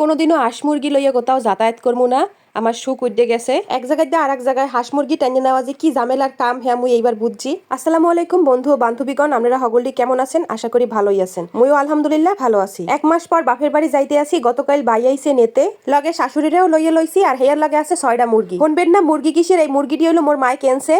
কোনোদিনও হাঁস মুরগি লইয়া কোথাও যাতায়াত করব না। আমার সুখ উঠে গেছে এক জায়গায় দিয়ে আর এক জায়গায় হাঁস মুরগি টেনে নেওয়া যে কি ঝামেলার কাম হ্যাঁ মুই এইবার বুঝছি। আসসালামু আলাইকুম বন্ধু বান্ধবীগণ, আপনারা হগল্লি কেমন আছেন? আশা করি ভালোই আছেন। মুইও আলহামদুলিল্লাহ ভালো আছি। এক মাস পর বাপের বাড়ি যাইতে আসি, গতকাল বাই আইছে নেতে। লগে শাশুড়িরাও লইয়ে লইছি আর হেয়ার লগে আছে ছয়টা মুরগি। শুনবেন না মুরগি কিসের? এই মুরগিটি হলো মোর মায় কেনছে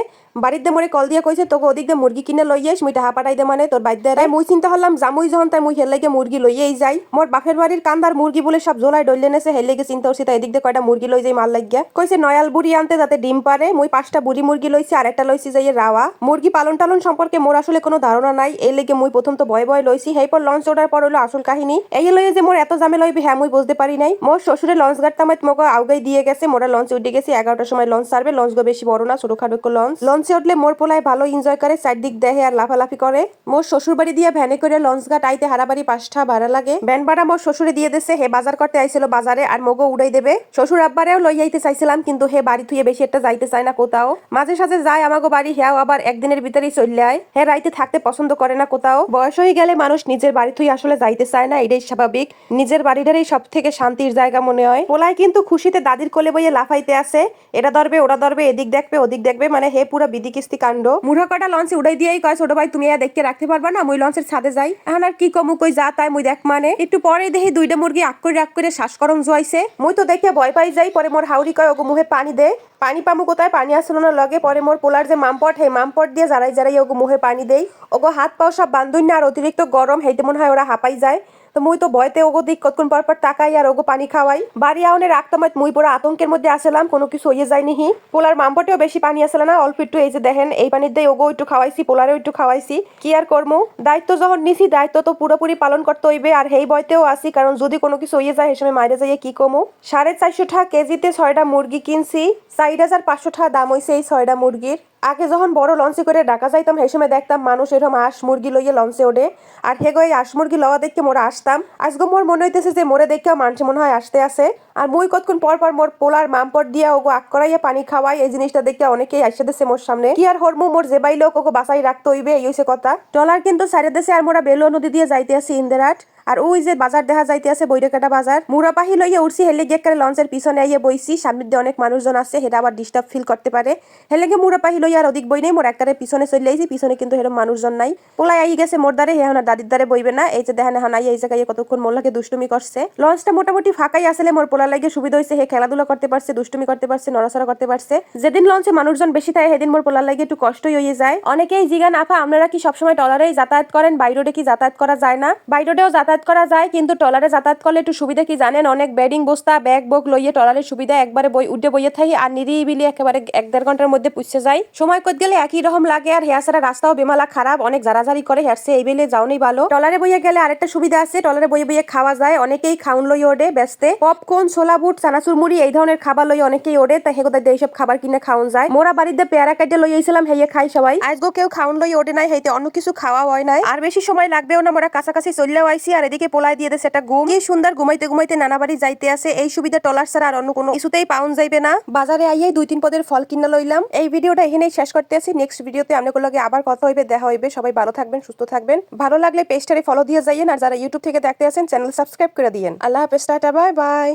বাড়িতে মোরে কল দিয়ে কইছে, তোকে ওদিক দিয়ে মুরগি কিনে লই আইস মুই টাহা পাঠাই দে মানে তোর বাইদ্যা তাই মুই চিন্তা হলাম জামুই যখন তাই মুই লাগে মুরগি লইয়েই যাই। মোর বাপের বাড়ির কান্দার মুরগি বলে সব জোলাই ডলে নেছে লেগে চিন্তা করছি তাই এদিক দিয়ে কয়টা মুরগি লই যাই মাল লাগিয়া। কইছে, নয়াল বুড়ি আনতে যাতে ডিম পারে, মুই পাঁচটা বুড়ি মুরগি লইছি আর একটা লইছি যাই রাওয়া। মুরগি পালন টালন সম্পর্কে মোর আসলে কোনো ধারণা নাই এই লেগে মুই প্রথম তো ভয় ভয় লইছি। সেই পর লঞ্চ ওঠার পর হলো আসল কাহিনী। এই লইয়ে যে মোর এত জামে লইবে হ্যাঁ মুই বুঝতে পারি নাই। মোর শ্বশুরে লঞ্চ গাড়টা আমায় তোমাকে আউগাই দিয়ে গেছে, মোরা লঞ্চ উঠে গেছি, এগারোটার সময় লঞ্চ ছাড়বে লঞ্চ গো বেশি বড় না, ছোটখাটো একটু লঞ্চ লঞ্চে উঠলে মোর পোলায় ভালো এনজয় করে, চারদিক দেখে আর লাফালাফি করে। মোর শ্বশুর বাড়ি দিয়ে ভ্যানে করে লঞ্চ ঘাট আইতে হারাবাড়ি পাঁচটা ভাড়া লাগে। ভ্যান ভাড়া মোর শ্বশুরে দিয়ে দেছে, হে বাজার করতে আইছিল বাজারে আর মগো উড়াই দেবে। শ্বশুর আব্বারেও লই যাইতে চাইছিলাম, কিন্তু হে বাড়ি থুয়ে বেশি একটা যাইতে চায় না কোথাও। মাঝে সাঝে যায় আমাগো বাড়ি, হেও আবার একদিনের ভিতরেই চলে আয় হে রাইতে থাকতে পছন্দ করে না কোথাও। বয়স হয়ে গেলে মানুষ নিজের বাড়ি থুই আসলে যাইতে চায় না, এটাই স্বাভাবিক। নিজের বাড়িটারই সব থেকে শান্তির জায়গা মনে হয়। পোলায় কিন্তু খুশিতে দাদির কোলে বইয়ে লাফাইতে আছে এটা ধরবে ওরা ধরবে, এদিক দেখবে, ওদিক দেখবে মানে হে পুরো বিধি কিস্তি কাণ্ড। মুঠা কটা লঞ্চে উড়াই দিয়েই কয়, ছোট ভাই, তুমি আর দেখতে রাখতে পারবা না? মুই লঞ্চের ছাদে যাই। এখন আর কি কমু, কই যা, তাই মুই দেখ মানে। একটু পরে দেখি দুইটা মুরগি আক করে আক করে শ্বাসকরম জোয়াইছে। মুই তো দেখে ভয় পাই যাই, পরে মোর হাউরি কয়, ওগো, মুহে পানি দে। পানি পামু কোথায়? পানি আসলো না লগে। পরে মোর পোলার যে মামপট হে মামপট দিয়ে জারাই জারাই ওগো, মুহে পানি দেই। ওগো হাত পাও সব বান্ধুন না আর অতিরিক্ত গরম হেইতে মনে হয় ওরা হাঁপাই যায়। তো মুই তো ভয়তে ওগো দিক কতক্ষণ পর পর তাকাই আর ওগো পানি খাওয়াই। বাড়ি আউনে রাখতাম মুই পুরো আতঙ্কের মধ্যে আসলাম, কোনো কিছু হইয়ে যায়নি হি। পোলার মামপটেও বেশি পানি আসলে না, অল্প একটু এই যে দেখেন, এই পানির দিয়ে ওগো একটু খাওয়াইছি, পোলারেও একটু খাওয়াইছি। কি আর করমু? দায়িত্ব যখন নিছি, দায়িত্ব তো পুরোপুরি পালন করতে হইবে, আর হেই বয়তেও আসি কারণ যদি কোনো কিছু হইয়ে যায় সময় মাইরে যাইয়ে কি কমু সাড়ে চারশো টাকা কেজিতে ছয়টা মুরগি কিনছি, চার হাজার পাঁচশো টাকা দাম হইছে এই ছয়টা মুরগির। আগে যখন বড় লঞ্চে করে ঢাকা যাইতাম, সেই সময় দেখতাম মানুষ এরকম হাঁস মুরগি লইয়ে লঞ্চে ওঠে। আর হেগো এই হাঁস মুরগি লওয়া দেখে মোরা আসতাম। আজকে মোর মনে হইতেছে যে মোরে দেখেও মানুষ মনে হয় আসতে আসে আর মুই কতক্ষণ পর পর মোর পোলার মামপট দিয়া ওগো আক করাইয়া পানি খাওয়াই, এই জিনিসটা দেখে অনেকেই আসে দেশে মোর সামনে। কি আর হরমু মোর জেবাই লোক ওগো বাসাই রাখতে হইবে, এই হইছে কথা। টলার কিন্তু সাইডে দেশে আর মোরা বেলুয়া নদী দিয়ে যাইতে আসি ইন্দেরাট আর ওই যে বাজার দেখা যাইতে আছে বৈরাকাটা বাজার, মুরাপাহি লইয়া উঠছি হেলে গিয়ে করে লঞ্চের পিছনে আইয়ে বইছি, সামনের দিয়ে অনেক মানুষজন আছে সেটা আবার ডিস্টার্ব ফিল করতে পারে। হেলে গিয়ে মুরাপাহি লইয়া আর অধিক বই নেই, মোর একটারে পিছনে চলে আইছি, পিছনে কিন্তু হেরম মানুষজন নাই। পোলাই আই গেছে মোর দ্বারে হেহনা দাদির দ্বারে বইবে না, এই যে দেখেন এখন আই এই জায়গায় কতক্ষণ মোল্লাকে দুষ্টুমি করছে। লঞ্চটা মোটামুটি ফাঁকাই আসলে মোর পোলা লাগে সুবিধা হয়েছে হে খেলাধুলা করতে পারছে, দুষ্টুমি করতে পারছে, নড়াচড়া করতে পারছে। যেদিন লঞ্চে মানুষজন বেশি থাকে, সেদিন মোর পোলার লাগে একটু কষ্টই হয়ে যায়। অনেকেই জিগান আফা আপনারা কি সবসময় টলারেই যাতায়াত করেন? বাইরোডে কি যাতায়াত করা যায় না? বাইরোডেও যাতায়াত করা যায়, কিন্তু টলারে যাতায়াত করলে একটু সুবিধা কি জানেন? অনেক বেডিং বস্তা, ব্যাগ বক লইয়ে টলারের সুবিধা একবারে বই, উঠে বইয়ে থাকি আর নিরিবিলি একেবারে এক দেড় ঘণ্টার মধ্যে পুষছে যায় সময় কত গেলে একই রকম লাগে আর হেয়া ছাড়া রাস্তাও বেমালা খারাপ, অনেক জারাজারি করে হেরছে এই বেলে যাওনি ভালো। টলারে বইয়ে গেলে আরেকটা সুবিধা আছে টলারে বইয়ে বইয়ে খাওয়া যায়, অনেকেই খাউন লই ওঠে ব্যস্তে। পপকর্ন, ছোলা বুট, চানাচুর মুড়ি এই ধরনের খাবার লই অনেকেই ওঠে তাই হেগোদের এইসব খাবার কিনে খাওন যায়? মোরা বাড়িতে পেয়ারা কাটে লই আইছিলাম হেয়ে খাই সবাই। আজগো কেউ খাউন লই ওঠে নাই হেতে অন্য কিছু খাওয়া হয় নাই। আর বেশি সময় লাগবেও না, মোরা কাছাকাছি চললেও আইছি আর এদিকে পোলাই দিয়ে দেছে একটা গুম কি সুন্দর ঘুমাইতে ঘুমাইতে নানা বাড়ি যাইতে আছে এই সুবিধা টলার ছাড়া আর অন্য কোনো কিছুতেই পাউন যাইবে না। বাজারে আইয়াই দুই তিন পদের ফল কিনা লইলাম। এই ভিডিওটা এখানেই শেষ করতে আসি। নেক্সট ভিডিওতে আপনাদের লগে আবার কথা হইবে, দেখা হইবে। সবাই ভালো থাকবেন, সুস্থ থাকবেন। ভালো লাগলে পেজটারে ফলো দিয়ে যাইয়েন। আর যারা ইউটিউব থেকে দেখতে আছেন চ্যানেল সাবস্ক্রাইব করে দিয়েন। আল্লাহ হাফেজ, টাটা বাই বাই